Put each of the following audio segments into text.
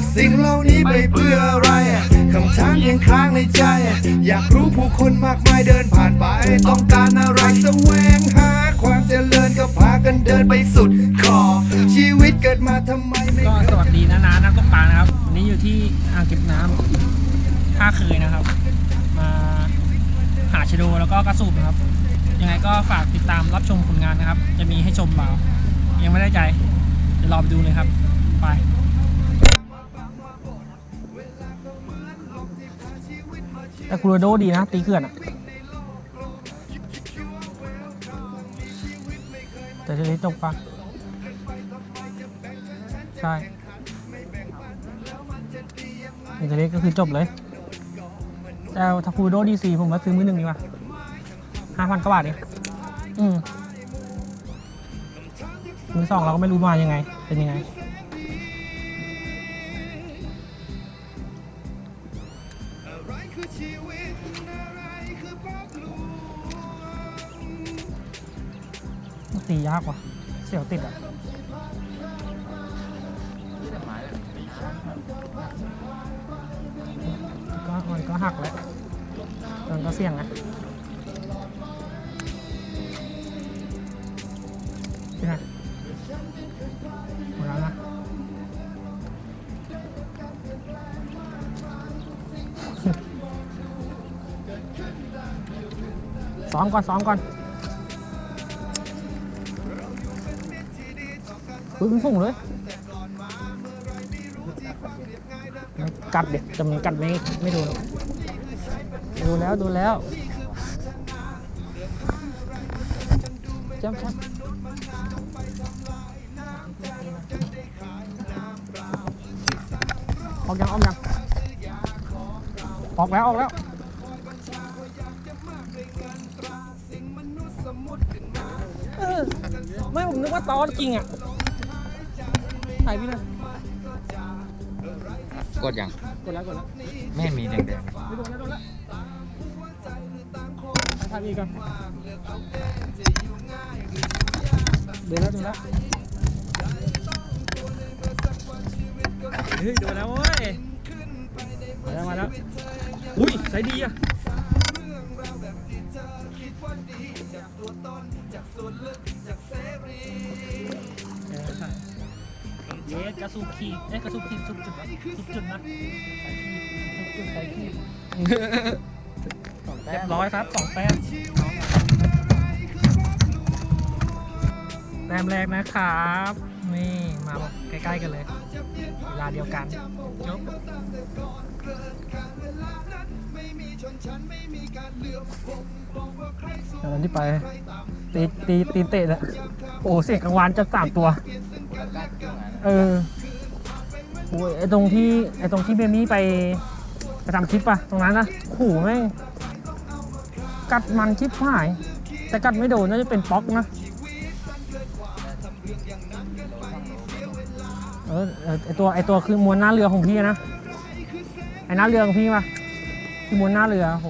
กับสิ่งเหล่านี้ไปเพื่ออะไรคำถามยังค้างในใจ อยากรู้ผู้คนมากมายเดินผ่านไป ต้องการอะไรแสวงหา ความเจริญก็พากันเดินไปสุดขอบชีวิตเกิดมาทำไมไม่ก็สวัสดีนะนานักตกปลานะครับวันนี้อยู่ที่อ่างเก็บน้ำท่าเคยนะครับ มาหาชะโดแล้วก็กระสูบนะครับ ยังไงก็ฝากติดตามรับชมผลงานนะครับ จะมีให้ชมเปล่ายังไม่ได้ใจเดี๋ยวรอไปดูเลยครับ ไป แต่คูโรโดดีนะตีเขื่อนอะแต่ทีนี้ตกปลาใช่ทอร์เน็ตก็คือจบเลยแต่ถ้าคูโดดีซีผมว่าซื้อมือหนึ่งดีกว่าห้าพันกว่าบาทเองอืมมือสองเราก็ไม่รู้มายังไง เป็นยังไง ตียากว่ะ เสียวติดอะก็มันก็หักแล้วมันก็เสี่ยงนะใช่ไหมดแล้วนะซ้อมก่อนซ้อมก่อน อุ้ยมันสูงเลยมันกัดเด็ดแต่มันกัดไม่ไม่โดนดูแล้วดูแล้วจำชัดออกยังออกยังออกแล้วออกแล้วเออไม่ผมนึกว่าตอนจริงอะถ่ายพี่เลยกดยัง กดแล้วกดแล้วไม่มีแดงไม่โดนแล้วโดนแล้วถ่ายพี่ก่อนเดินแล้วเดินแล้วเฮ้ยโดนแล้วเว้ยมาแล้วมาแล้วอุ้ยใส่ดีอะ เยกระสุบขีดเอ้ยกระสุบขีดสุบจุดนะสุบจุดนะสุบจุดใส่ขีดๆเรียบร้อยครับสองแต้มแต้มแรกนะครับ นี่มาใกล้ๆกันเลย เวลาเดียวกันจบตอนที่ไป ตีตีตีเตะอะโอ้เสียงกลางวานจะสามตัว เออโอ้ยไอตรงที่ไอตรงที่เบมี่ไปไปทำคลิปอะตรงนั้นนะขู่แม่งกัดมันชิบหาย แต่กัดไม่โดนน่าจะเป็นป๊อกนะเออไอตัวไอตัวคือมวนหน้าเรือของพี่นะไอหน้าเรือของพี่ปะคือมวนหน้าเรือโอ้โห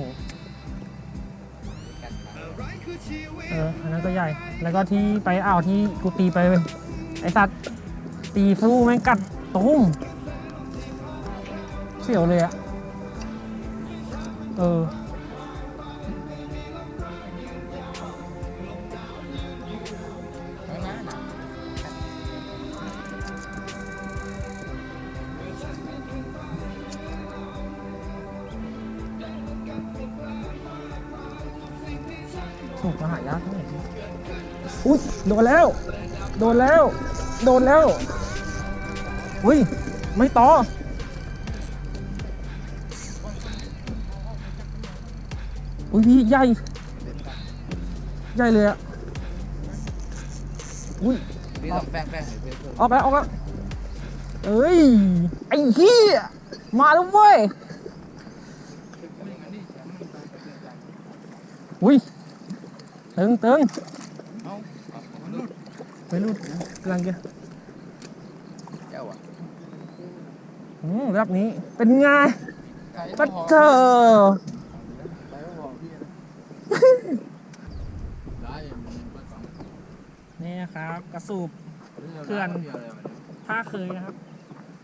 เอออันนั้นก็ใหญ่ แล้วก็ที่ไปอ่าวที่กูตีไปไอสัตว์ ตีฟูแม่งกัดตุ้มเสียวเลยอะเออถูกมาหายากที่ไหนอุ้ยโดนแล้ว โดนแล้ว โดนแล้ว อุ้ย ไม่ต่อ อุ้ยพี่ใหญ่ ใหญ่เลยอะอุ้ยพี่ต้องแป้งแป้งหรือเพื่อนเพื่อนออกแล้วออกแล้วเอ้ย ไอ้เหี้ยมาแล้วเว้ยอุ้ยเติงเติงเอาเอามันรุดไม่รู้กำลังจะ แก้วอะ อืมรับนี้เป็นไงไปัดเธอะนี่นะครับ กระสูบเพื่อนท่าเคยนะครับ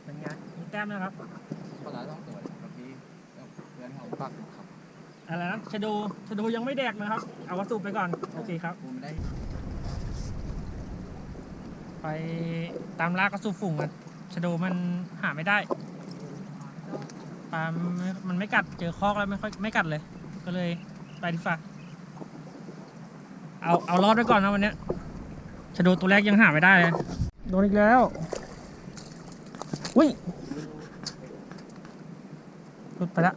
เป็นไงมีแต้มนะครับภาษาต้องตรวจเมื่อกี้เพื่อนเขาปักครับอะไรนะชะโดชะโดยังไม่แดกนะครับ เอากระสูบไปก่อน โอเคครับไม่ได้ไปตามล่ากระสูบฝุ่งกัน ชะโดมันหาไม่ได้ปลามันไม่กัดเจอคอกแล้วไม่ค่อยไม่กัดเลย ก็เลยไปดีฟ่าเอาเอารอดไว้ก่อนนะวันนี้ชะโดตัวแรกยังหาไม่ได้เลยโดนอีกแล้วอุ้ยหลุดไปละ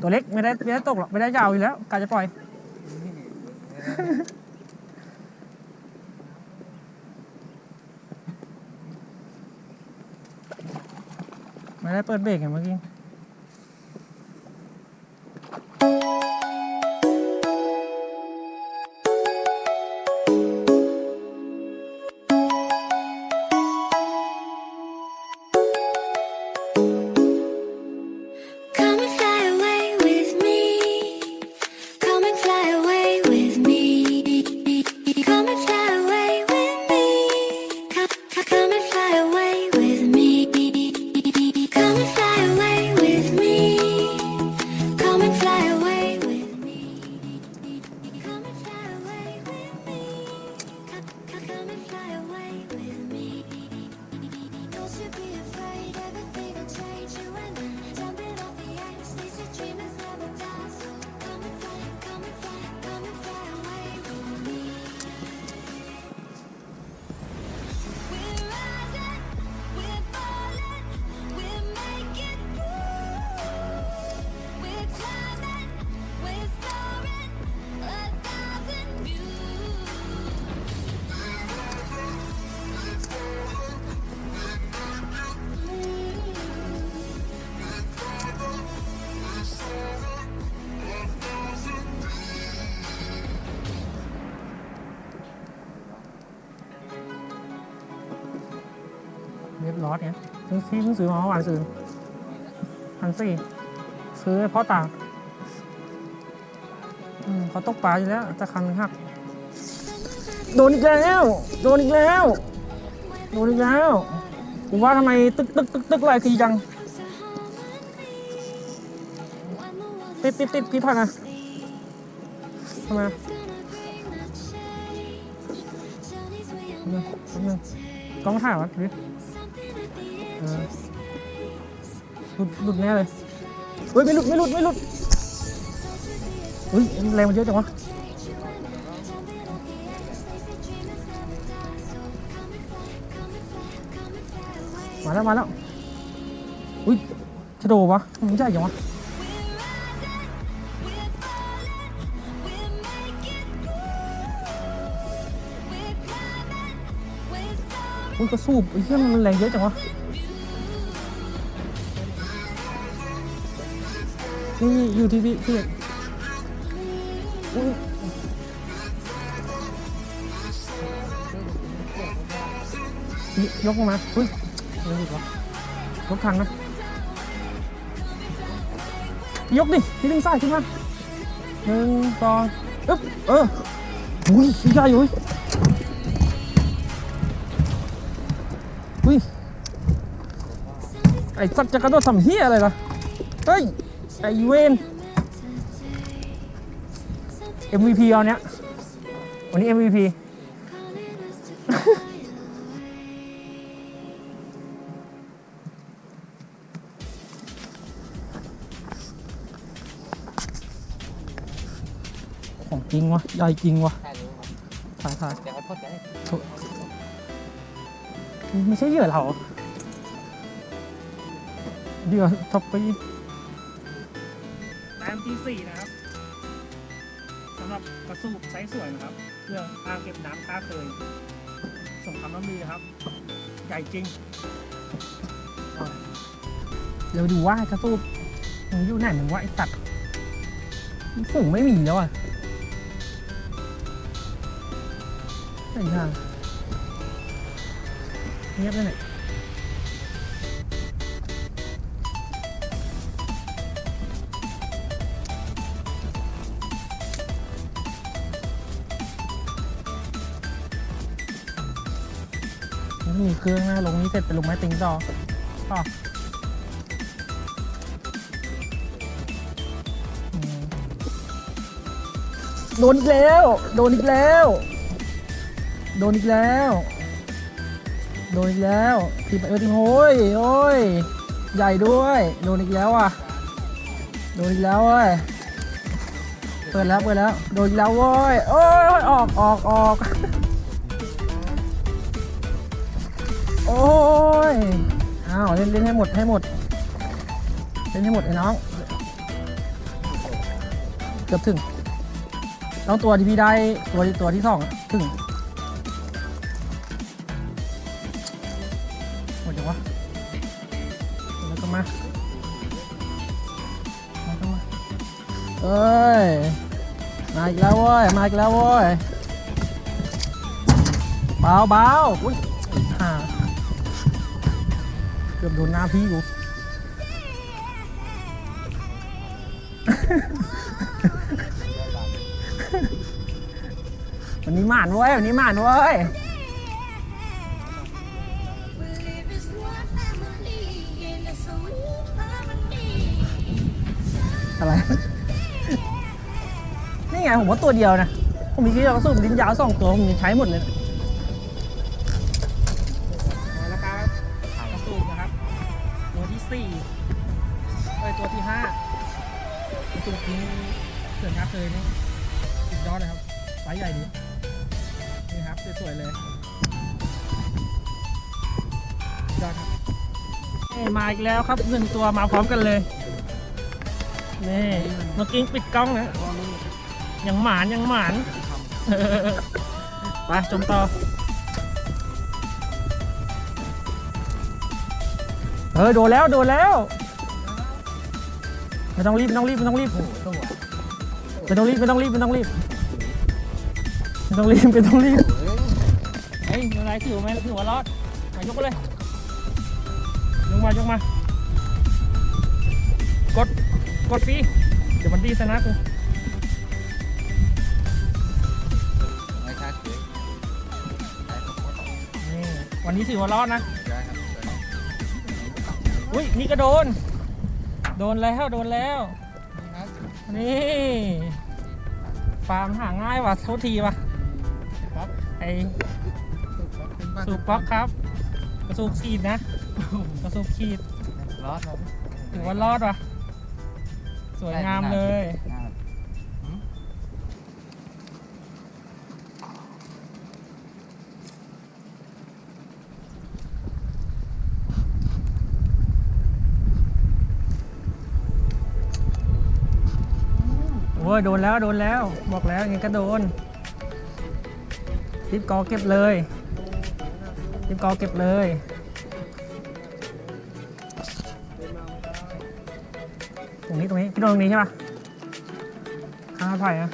ตัวเล็กไม่ได้ไม่ได้ตกหรอกไม่ได้ยาวอยู่แล้วกาจะปล่อย ไม่ได้เปิดเบรกเห็นเมื่อกี้ อยเนี่ยเพิ่งที่เพิ่งซื้อมาเมื่อวานซื้อพันสี่ซื้อให้พ่อตาอืมเขาตกปลาอยู่แล้วจะคันหักโดนอีกแล้ว โดนอีกแล้ว โดนอีกแล้วกูว่าทำไมตึกตึกตึกตึกหลายทีจังติดติดติดพี่พันอะทำไมนึงแป๊บนึงกล้องถ่ายวะดิเออ หลุดหลุดแน่เลยเฮ้ยไม่หลุดไม่หลุดไม่หลุดเฮ้ยแรงมันเยอะจังวะมาแล้วมาแล้วอุ้ยชะโดวะมันใหญ่จังวะอุ้ยกระสูบไอ้เหี้ยมันแรงเยอะจังวะ นี่อยู่ที่พี่พี่อุ้ยกลงมาอุ้ยเดี๋ยวหลุดวะยกทันนะ ยกดิพี่ดึงซ้ายขึ้นมาหนึ่งสองอึ๊บ เอออุ้ยใหญ่อยู่เว้ยอุ้ยไอ้สัตว์จะกระโดดทำเฮียอะไรล่ะ เฮ้ย ไอ้เวน MVP เอาเนี้ยวันนี้ MVP ของจริงวะใหญ่จริงวะถ่ายถ่ายไม่ใช่เหยื่อเราเหยื่อท็อปปี้ แต้มที่สี่นะครับสำหรับกระสูบไซส์สวยนะครับเครื่องอ่างเก็บน้ำท่าเคยสมคำน้ำดีครับ ใหญ่จริง เดี๋ยวดูว่ากระสูบมึงอยู่ไหนมึงว่าไอ้ตัดฝูงไม่มีแล้วอะไอ้ห่าเงียบเลยเนี่ย มีเครื่องนะลงนี้เสร็จไปลงไม้ติงต่อต่อโดนอีกแล้ว โดนอีกแล้ว โดนอีกแล้ว โดนอีกแล้วทีเออทีโอ้ยโอ้ย ใหญ่ด้วย โดนอีกแล้วอะ โดนอีกแล้วเว้ย เปิดแล้วเปิดแล้ว โดนอีกแล้วเว้ย โอ้ยออกออกออก โอ้ย อ้าวเล่นเล่นให้หมดให้หมด เล่นให้หมดไอ้น้อง เกือบถึง ต้องตัวที่พี่ได้ตัวตัวที่สองถึง หมดจังวะแล้วก็มาแล้วก็มาเอ้ย มาอีกแล้วเว้ย มาอีกแล้วเว้ย เบาเบาอุ้ยห่า กือบโดนหน้าพี่กูวันนี้หมานเว้ยวันนี้หมานเว้ยอะไร นี่ไงผมว่าตัวเดียวนะ ผมมีที่เราสูบลิ้นยาวสองตัว ผมยังใช้หมดเลยนะ ที่สี่เอ้ยตัวที่ห้ากระสูบนี้เสือนครับเคยนี่สุดยอดเลยครับไซส์ใหญ่ดีนี่ครับสวยๆเลยสุดยอดครับนี่มาอีกแล้วครับหนึ่งตัวมาพร้อมกันเลยนี่เมื่อกี้ปิดกล้องนะยังหมานยังหมานไปจมต่อ เออโดนแล้วโดนแล้วไม่ต้องรีบไม่ต้องรีบไม่ต้องรีบไม่ต้องรีบไม่ต้องรีบไม่ต้องรีบไม่ต้องรีบไม่ต้องรีบเฮ้ยยังไงถือไหมถือว่ารอดมายกเลยยกมายกมากดกดฟีเดี๋ยวมันดีสนะกูวันนี้ถือว่ารอดนะ อุ้ยนี่ก็โดน โดนแล้วโดนแล้วนี่ครับนี่ฟาร์มหาง่ายว่ะโทษทีว่ะป๊อปไอเป็นบ้านสูบป๊อกครับ กระสูบขีดนะ กระสูบขีดรอดครับถือว่ารอดว่ะสวยงามเลย อ้ยโดนแล้วโดนแล้วบอกแล้วยังก็โดนรีบกอเก็บเลยรีบกอเก็บเลยตรงนี้ตรงนี้พี่โดนตรงนี้ใช่ปะข้างไผ่นะ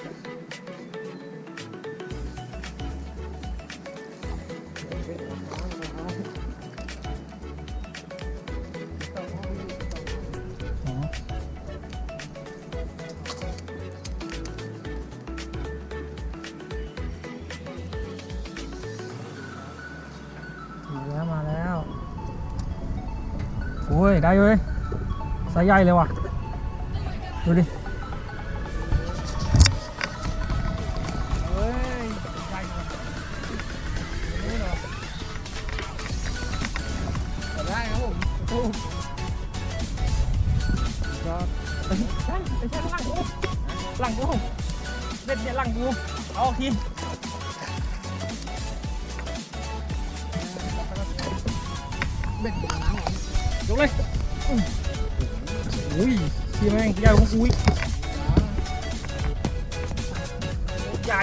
ญ่เลยสายใหญ่เลยว่ะ ดูดิหลังกูเด็ดเนี่ยหลังกูเอาที อีกใหญ่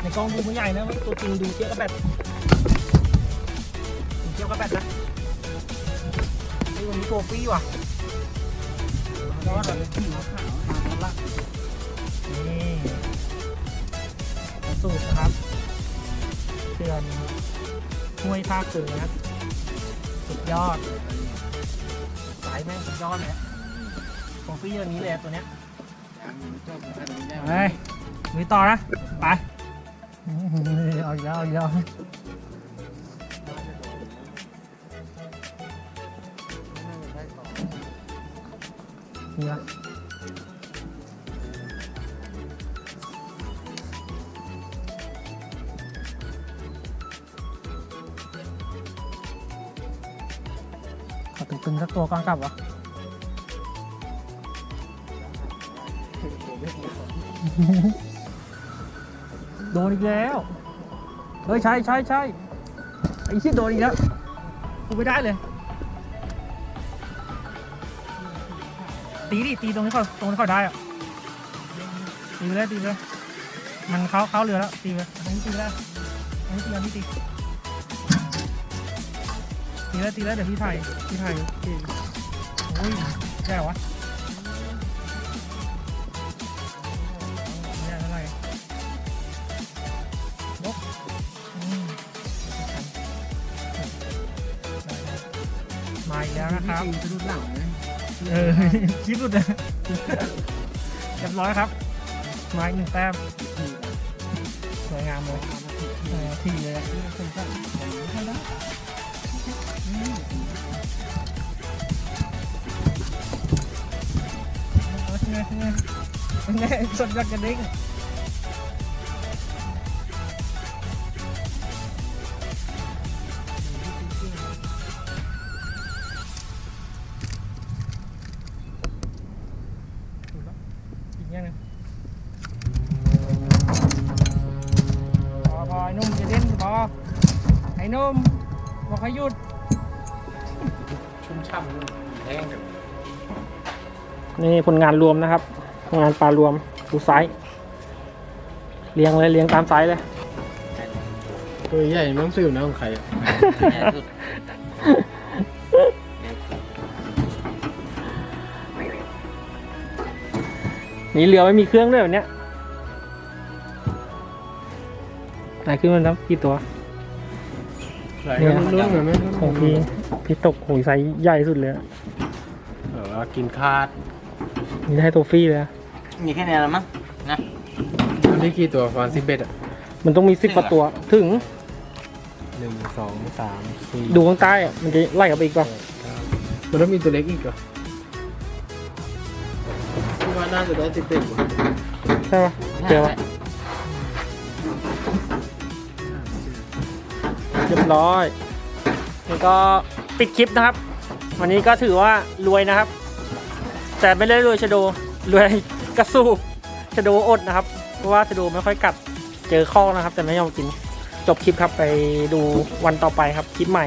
ในกล้องดูไม่ใหญ่นะตัวจริงดูเทียบกับแบตดูเทียบกับแบตนะนี่วันนี้ตัวฟรีว่ะยอดเลยผิวขาวมาแล้วละนี่สูตรครับเตือนห้วยภาคเสือนะสุดยอดสายแม่งสุดยอดเลย ของฟรีอย่างนี้เลยตัวเนี้ยไปลุยต่อนะ ไป เอาอีกแล้วเอาอีกแล้วนี่ละขอตึงๆสักตัวก่อนกลับวะ โดนอีกแล้ว เฮ้ยใช่ใช่ใช่ไอ้ที่โดนอีกแล้ว กูไม่ได้เลย ตีดิ ตีตรงนี้เขาตรงนี้เขาได้อะตีไปเลยตีไปเลยมันเข้าเข้าเรือแล้วตีไปอันนี้ตีแล้วอันนี้ตีอันนี้ตีตีแล้วตีแล้วเดี๋ยวพี่ถ่ายพี่ถ่ายตีโอ้ยแย่วะ อีกแล้วนะครับสะดุดหลังนะเออคิดสุดเลยเรียบร้อยครับมาอีกหนึ่งแต้มสวยงามเลยเออทีเลยอะเอาไงไงไงสดจากกระดิ่ง ผลงานรวมนะครับผลงานปลารวมดูไซส์เรียงเลยเรียงตามไซส์เลย ตัวใหญ่ไม่ต้องซื้อนะของใครนี่เรือไม่มีเครื่องด้วยแบบเนี้ยไหนขึ้นมันครับกี่ตัวไหลก็รุ่นๆเหมือนไหมของพี่พี่ตกโหยไซส์ใหญ่สุดเลยอะ เออกินคาด นี่ได้ตัวฟรีเลยอะมีแค่นี้แล้วมั้งนะอันนี้กี่ตัวฟันสิบเอ็ดอะมันต้องมีสิบกว่าตัวถึงหนึ่งสองสามสี่ดูข้างใต้อะมันจะไล่ออกไปอีกป่ะมันต้องมีตัวเล็กอีกเหรอที่ว่าน่าจะได้สิบเอ็ดใช่ป่ะเจอป่ะเรียบร้อยนี่ก็ปิดคลิปนะครับ วันนี้ก็ถือว่ารวยนะครับ แต่ไม่ได้รวยชะโดรวยกระสูบชะโดอดนะครับ เพราะว่าชะโดไม่ค่อยกัดเจอข้อนะครับ แต่ไม่ยอมกิน จบคลิปครับไปดูวันต่อไปครับคลิปใหม่